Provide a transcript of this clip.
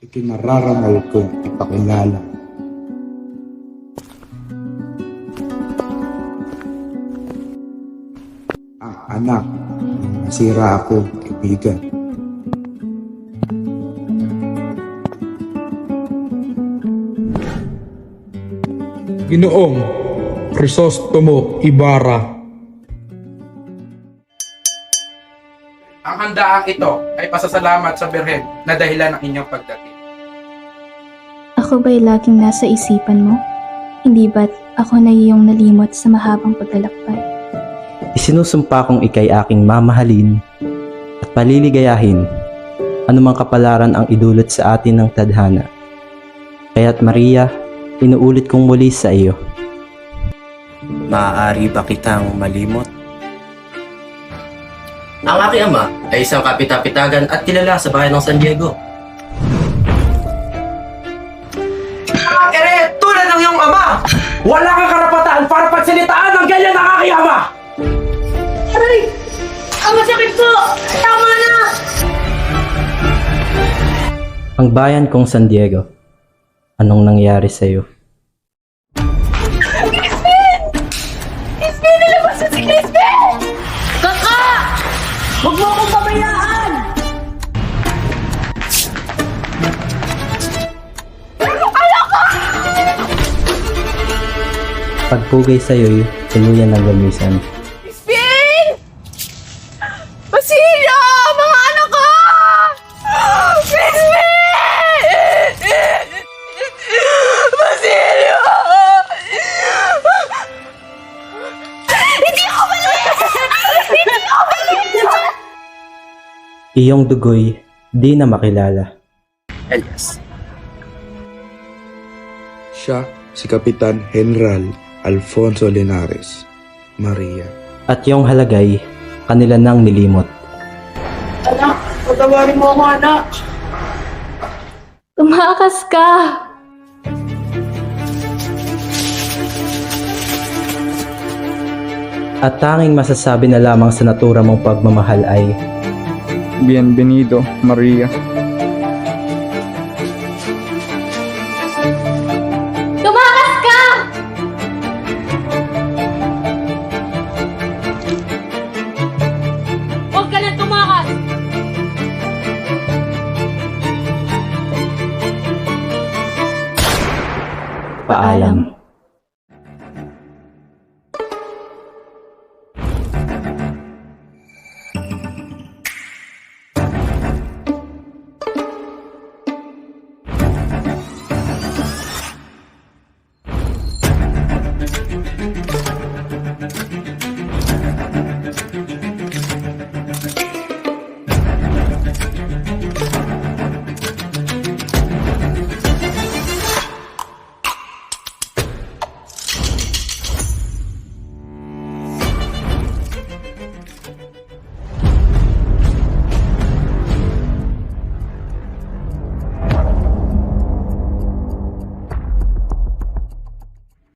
Ikinararangal kong ipakilala. Ang anak ng nasira akong kaibigan. Ginoong Crisostomo Ibarra. Ang handaang ito ay pasasalamat sa Birhen na dahilan ng inyong pagdating. Ako ba'y laging nasa isipan mo? Hindi ba't ako na iyong nalimot sa mahabang paglalakbay? Isinusumpa kong ikay aking mamahalin at paliligayahin anumang kapalaran ang idulot sa atin ng tadhana. Kaya't Maria, inuulit kong muli sa iyo. Maaari ba kitang malimot? Ang aking ama ay isang kapitapitagan at kilala sa bayan ng San Diego. Wala kang karapatan para pagsalitaan ng ganyan ng aking ama! Aray! Ang masakit po! Tama na! Ang bayan kong San Diego, anong nangyari sa Pagpugay sa iyo'y tuluyan ng gamisan. Crispin! Basilio! Mga anak ko! Crispin! Basilio! Hindi ako mali! Hindi ako! Iyong dugoy, di na makilala. Elias. Siya si Kapitan General Alfonso Linares. Maria. At iyong halagay, kanila nang nilimot. Anak, patawarin mo ako, anak. Tumakas ka! At tanging masasabi na lamang sa natura mong pagmamahal ay Bienvenido, Maria. Paalam.